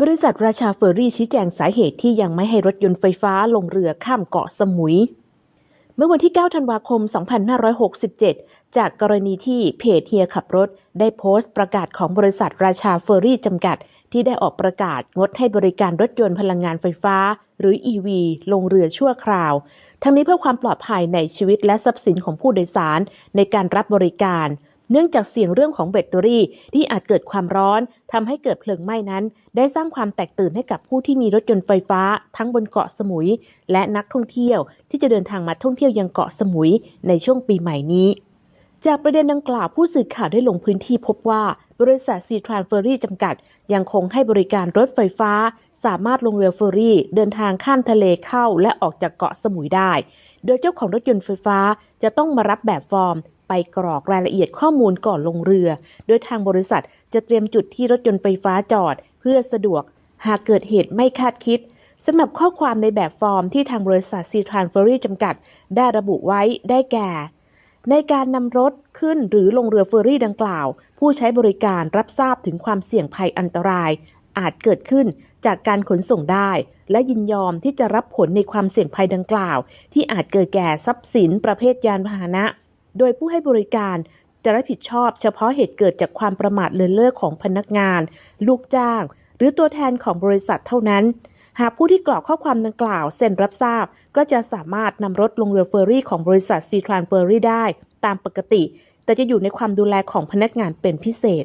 บริษัทราชาเฟอร์รี่ชี้แจงสาเหตุที่ยังไม่ให้รถยนต์ไฟฟ้าลงเรือข้ามเกาะสมุย เมื่อวันที่ 9 ธันวาคม 2567 จากกรณีที่เพจเฮียขับรถ ได้โพสต์ประกาศของบริษัทราชาเฟอร์รี่จำกัด ที่ได้ออกประกาศงดให้บริการรถยนต์พลังงานไฟฟ้า หรือ EV ลงเรือชั่วคราว ทั้งนี้เพื่อความปลอดภัยในชีวิตและทรัพย์สินของผู้โดยสารในการรับบริการ เนื่องจากเสี่ยงเรื่องของแบตเตอรี่ที่อาจเกิดความร้อนทำให้เกิดเพลิงไหม้นั้น ได้สร้างความแตกตื่นให้กับผู้ที่มีรถยนต์ไฟฟ้า ทั้งบนเกาะสมุย และนักท่องเที่ยว ที่จะเดินทางมาท่องเที่ยวยังเกาะสมุยในช่วงปีใหม่นี้จากประเด็นดังกล่าวผู้สื่อข่าวได้ลงพื้นที่พบว่า บริษัทซีทรานเฟอรี่จำกัด ยังคงให้บริการรถไฟฟ้า สามารถลงเรือเฟอร์รี่ เดินทางข้ามทะเลเข้าและออกจากเกาะสมุยได้ โดยเจ้าของรถยนต์ไฟฟ้าจะต้องมารับแบบฟอร์ม ไปกรอกรายละเอียดข้อมูลก่อนลงเรือ โดยทางบริษัทจะเตรียมจุดที่รถยนต์ไฟฟ้าจอด เพื่อสะดวก หากเกิดเหตุไม่คาดคิดสำหรับข้อความในแบบฟอร์มที่ทางบริษัทซีทรานเฟอรี่จำกัด ได้ระบุไว้ได้แก่ ในการนำรถขึ้นหรือลงเรือเฟอร์รี่ดังกล่าว ผู้ใช้บริการรับทราบถึงความเสี่ยงภัยอันตราย อาจเกิดขึ้นจากการขนส่งได้ และยินยอมที่จะรับผลในความเสี่ยงภัยดังกล่าว ที่อาจเกิดแก่ทรัพย์สินประเภทยานพาหนะ โดยผู้ให้บริการจะรับผิดชอบเฉพาะเหตุเกิดจากความประมาทเลินเล่อของพนักงาน ลูกจ้าง หรือตัวแทนของบริษัทเท่านั้น หากผู้ที่กรอกข้อความดังกล่าวเซ็นรับทราบ ก็จะสามารถนำรถลงเรือเฟอร์รี่ของบริษัทซีทรานเฟอร์รี่ได้ ตามปกติ แต่จะอยู่ในความดูแลของพนักงานเป็นพิเศษ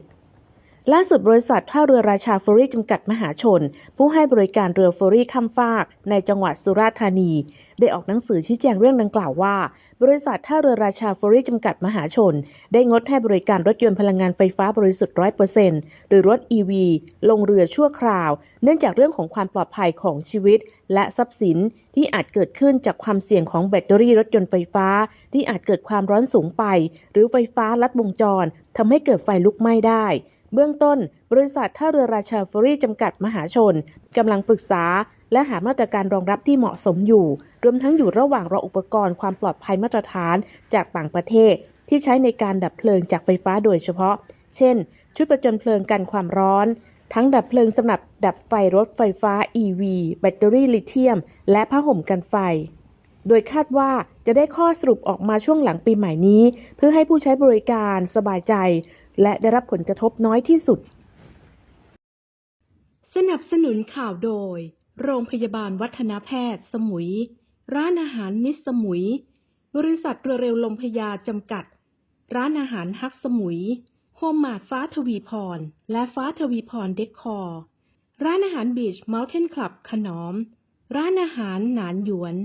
ล่าสุดบริษัทท่าเรือราชาเฟอร์รี่จำกัดมหาชน ผู้ให้บริการเรือเฟอร์รี่ข้ามฟาก ในจังหวัดสุราษฎร์ธานี ได้ออกหนังสือชี้แจงเรื่องดังกล่าวว่า บริษัทท่าเรือราชาเฟอร์รี่จำกัดมหาชน ได้งดให้บริการรถยนต์พลังงานไฟฟ้าบริสุทธิ์ร้อยเปอร์เซ็นต์หรือรถ EV ลงเรือชั่วคราว เนื่องจากเรื่องของความปลอดภัยของชีวิต และทรัพย์สินที่อาจเกิดขึ้นจากความเสี่ยงของแบตเตอรี่รถยนต์ไฟฟ้า ที่อาจเกิดความร้อนสูงไป หรือไฟฟ้าลัดวงจรทำให้เกิดไฟลุกไหม้ได้ เบื้องต้น บริษัทท่าเรือราชาเฟอรี่จำกัดมหาชนกำลังปรึกษา และหามาตรการรองรับที่เหมาะสมอยู่ รวมทั้งอยู่ระหว่างรออุปกรณ์ความปลอดภัยมาตรฐานจากต่างประเทศ ที่ใช้ในการดับเพลิงจากไฟฟ้าโดยเฉพาะ เช่น ชุดประจนเพลิงกันความร้อน ทั้งดับเพลิงสำหรับดับไฟรถไฟฟ้า EV แบตเตอรี่ลิเธียม และผ้าห่มกันไฟโดยคาดว่าจะได้ข้อสรุปออกมาช่วงหลังปีใหม่นี้ เพื่อให้ผู้ใช้บริการสบายใจ และได้รับผลกระทบน้อยที่สุด สนับสนุนข่าวโดย โรงพยาบาลวัฒนแพทย์ สมุย ร้านอาหารมิสสมุย บริษัทเรือเร็วลมพยาจำกัด ร้านอาหารฮักสมุย โฮมมาดฟ้าทวีพร และฟ้าทวีพรเดคคอร์ ร้านอาหารบีชเมลเทนคลับขนอม ร้านอาหารหนานหยวน